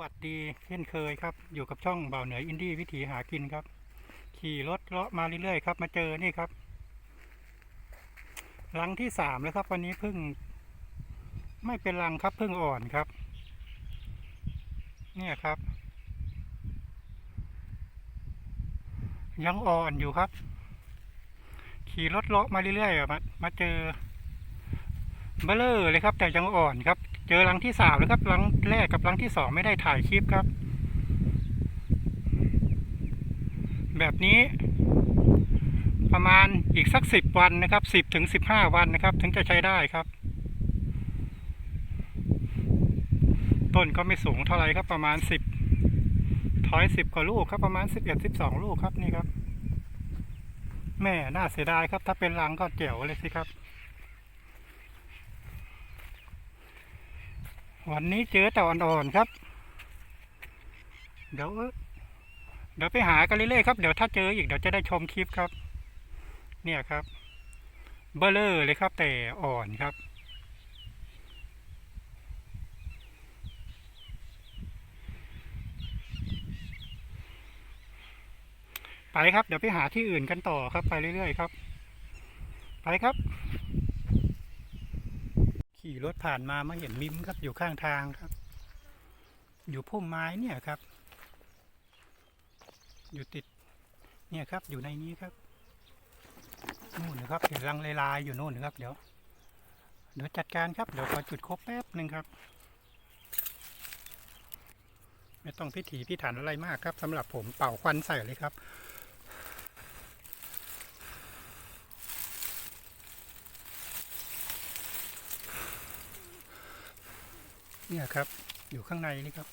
วัสดีเช่นเคยครับ อยู่กับช่องเบาเหนืออินดี้วิถีหากินครับ ขี่รถเลาะมาเรื่อยๆครับมาเจอนี่ครับรังที่สามแล้วครับ วันนี้เพิ่ง ไม่เป็นรังครับเพิ่งอ่อนครับ เนี่ยครับ ยังอ่อนอยู่ครับ ขี่รถเลาะมาเรื่อยๆมามาเจอเบลเลอร์เลยครับ แต่ยังอ่อนครับ เจอรังที่สามแล้วครับรังแรกกับรังที่สองไม่ได้ถ่ายคลิปครับ แบบนี้ประมาณอีกสักสิบวันนะครับสิบถึงสิบห้าวันนะครับ ถึงจะใช้ได้ครับ ต้นก็ไม่สูงเท่าไหร่ครับประมาณสิบถอยสิบกว่าลูกครับประมาณสิบเอ็ดสิบสองลูกครับนี่ครับ แม่น่าเสียดายครับ ถ้าเป็นรังก็เจ๋วเลยสิครับ วันนี้เจอแต่อ่อนๆครับ เดี๋ยวเดี๋ยวไปหากันเรื่อยๆครับ เดี๋ยวถ้าเจออีกเดี๋ยวจะได้ชมคลิปครับ เนี่ยครับ เบลเลอร์เลยครับ แต่อ่อนครับไปครับ เดี๋ยวไปหาที่อื่นกันต่อครับไปเรื่อยๆครับ ไปครับ ขี่รถผ่านมามาเห็นมิมครับอยู่ข้างทางครับ อยู่พุ่มไม้เนี่ยครับ อยู่ติดเนี่ยครับอยู่ในนี้ครับนู่นนะครับเห็นรังลายๆอยู่นู่นนะครับ เดี๋ยวเดี๋ยวจัดการครับเดี๋ยวขอจุดครบแป๊บหนึ่งครับ ไม่ต้องพิถีพิถันอะไรมากครับสำหรับผมเป่าควันใส่เลยครับ เนี่ยครับ อยู่ข้างในนี่ครับ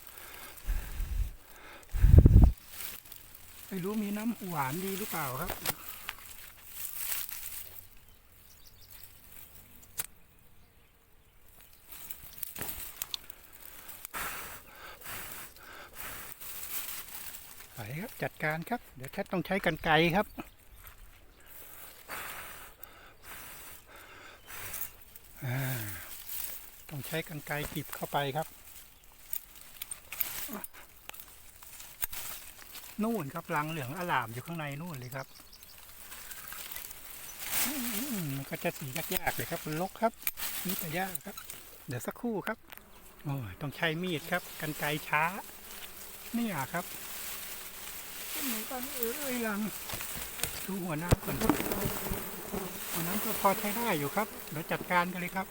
ไม่รู้มีน้ำหวานดีหรือเปล่าครับ ไปครับ จัดการครับ เดี๋ยวแค่ต้องใช้กันไกครับอ่า ต้องใช้กันไกรกรีบเข้าไปครับ นู่นครับรังเหลืองอลามอยู่ข้างในนู่นเลยครับมันก็จะสียากๆเลยครับมันลกครับนี่แต่ยากครับ เดี๋ยวสักครู่ครับโอ้ยต้องใช้มีดครับกันไกรช้าเนี่ยครับเหมือนกันเอ้ยรังดูหัวน้ำก่อนครับหัวน้ำก็พอใช้ได้อยู่ครับเดี๋ยวจัดการกันเลยครับ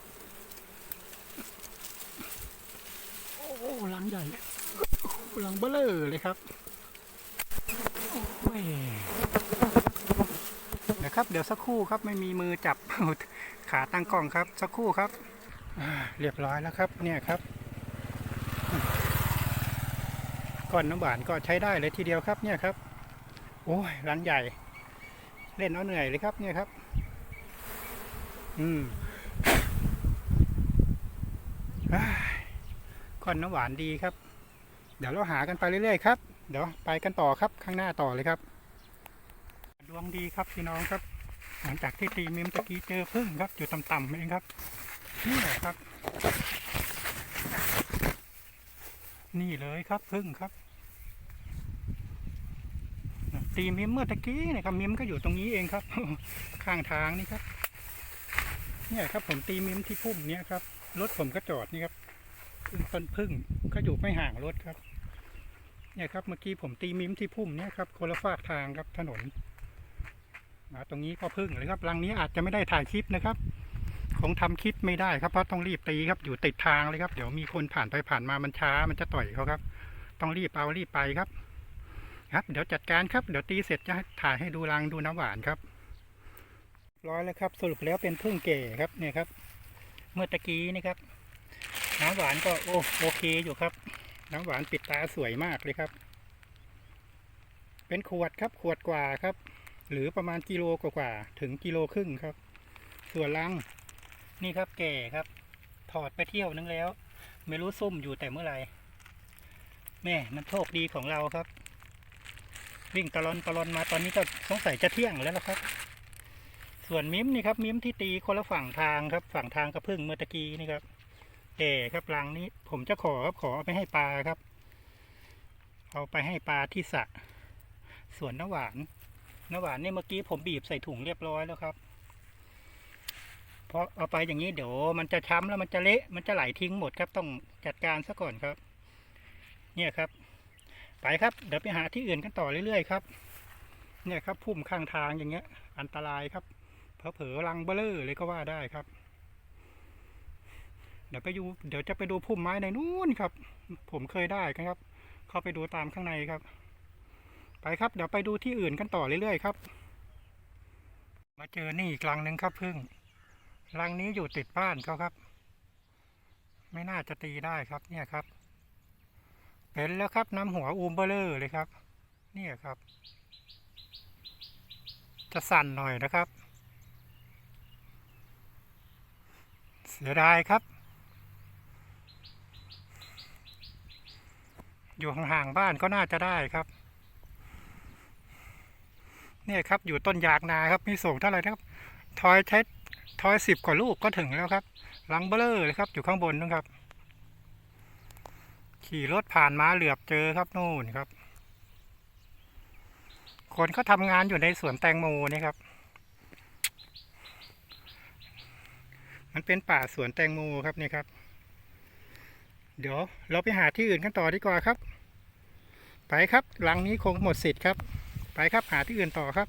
อ้ลังใหญ่ลังเบลอเลยครับเดี๋ยวครับ เดี๋ยวสักครู่ครับไม่มีมือจับขาตั้งกล้องครับ สักครู่ครับเรียบร้อยแล้วครับ เนี่ยครับก้อนน้ำหวานก็ใช้ได้เลยทีเดียวครับเนี่ยครับ โอ้ยรังใหญ่ เล่นเอาเหนื่อยเลยครับเนี่ยครับ อืมอ้า ก้อนน้ำหวานดีครับ เดี๋ยวเราหากันไปเรื่อยๆครับ เดี๋ยวไปกันต่อครับข้างหน้าต่อเลยครับ ดวงดีครับพี่น้องครับ หลังจากที่ตีมิมตะกี้เจอพึ่งครับอยู่ต่ำๆเองครับนี่แหละครับ นี่เลยครับพึ่งครับ ตีมิมเมื่อตะกี้นะครับมิมก็อยู่ตรงนี้เองครับ ข้างทางนี่ครับ เนี่ยครับผมตีมิมที่พุ่มเนี่ยครับรถผมก็จอดนี่ครับ ต้นพึ่งก็อยู่ไม่ห่างรถครับ เนี่ยครับเมื่อกี้ผมตีมิมที่พุ่มเนี่ยครับคนละฝากทางครับถนนมาตรงนี้ก็พึ่งเลยครับรังนี้อาจจะไม่ได้ถ่ายคลิปนะครับ คงทำคลิปไม่ได้ครับเพราะต้องรีบตีครับอยู่ติดทางเลยครับ เดี๋ยวมีคนผ่านไปผ่านมามันช้ามันจะต่อยเขาครับ ต้องรีบเอารีบไปครับ ครับเดี๋ยวจัดการครับเดี๋ยวตีเสร็จจะถ่ายให้ดูรังดูน้ำหวานครับ ร้อยแล้วครับ สรุปแล้วเป็นพึ่งเก๋ครับเนี่ยครับ เมื่อตะกี้นี่ครับ น้ำหวานก็โอโอเคอยู่ครับ น้ำหวานปิดตาสวยมากเลยครับ เป็นขวดครับขวดกว่าครับ หรือประมาณกิโลกว่าๆถึงกิโลครึ่งครับ ส่วนลังนี่ครับแก่ครับ ถอดไปเที่ยวนึงแล้ว ไม่รู้ซุ่มอยู่แต่เมื่อไหร่แม่นันโชคดีของเราครับ วิ่งตะลอนตะลอนมาตอนนี้ก็สงสัยจะเที่ยงแล้วละครับ ส่วนมิมนี่ครับมิมที่ตีคนละฝั่งทางครับ ฝั่งทางกระพึ่งเมื่อตะกี้นี่ครับ แต่ครับรังนี้ ผมจะขอครับขอเอาไปให้ปลาครับ เอาไปให้ปลาที่สระสวนน้ำหวานน้ำหวานนี่เมื่อกี้ผมบีบใส่ถุงเรียบร้อยแล้วครับเพราะเอาไปอย่างนี้เดี๋ยวมันจะช้ำแล้วมันจะเละมันจะไหลทิ้งหมดครับต้องจัดการซะก่อนครับ เนี่ยครับ ไปครับเดี๋ยวไปหาที่อื่นกันต่อเรื่อยๆครับ เนี่ยครับพุ่มข้างทางอย่างเงี้ย อันตรายครับเผลอๆรังเบลอเลยก็ว่าได้ครับ ดี๋ยวไปดูเดี๋ยวจะไปดูพุ่มไม้ในนู้นครับ ผมเคยได้ครับ เข้าไปดูตามข้างในครับ ไปครับ เดี๋ยวไปดูที่อื่นกันต่อเรื่อยๆครับ มาเจอนี่อีกรังหนึ่งครับพึ่งรังนี้อยู่ติดบ้านเขาครับ ไม่น่าจะตีได้ครับ เนี่ยครับเป็นแล้วครับน้ำหัวอูมเบลเลอร์เลยครับ เนี่ยครับ จะสั่นหน่อยนะครับ เสียดายครับ อยู่ห่างๆบ้านก็น่าจะได้ครับ เนี่ยครับอยู่ต้นยางนาครับ มีสูงเท่าไหร่ครับ ทอยใช้ทอยสิบกว่าลูกก็ถึงแล้วครับ ลังเบลเลอร์เลยครับ อยู่ข้างบนนู่นครับ ขี่รถผ่านมาเหลือบเจอครับนู่นครับ คนเขาทำงานอยู่ในสวนแตงโมนี่ครับ มันเป็นป่าสวนแตงโมครับนี่ครับ เดี๋ยวเราไปหาที่อื่นกันต่อดีกว่าครับ ไปครับหลังนี้คงหมดสิทธิ์ครับ ไปครับหาที่อื่นต่อครับ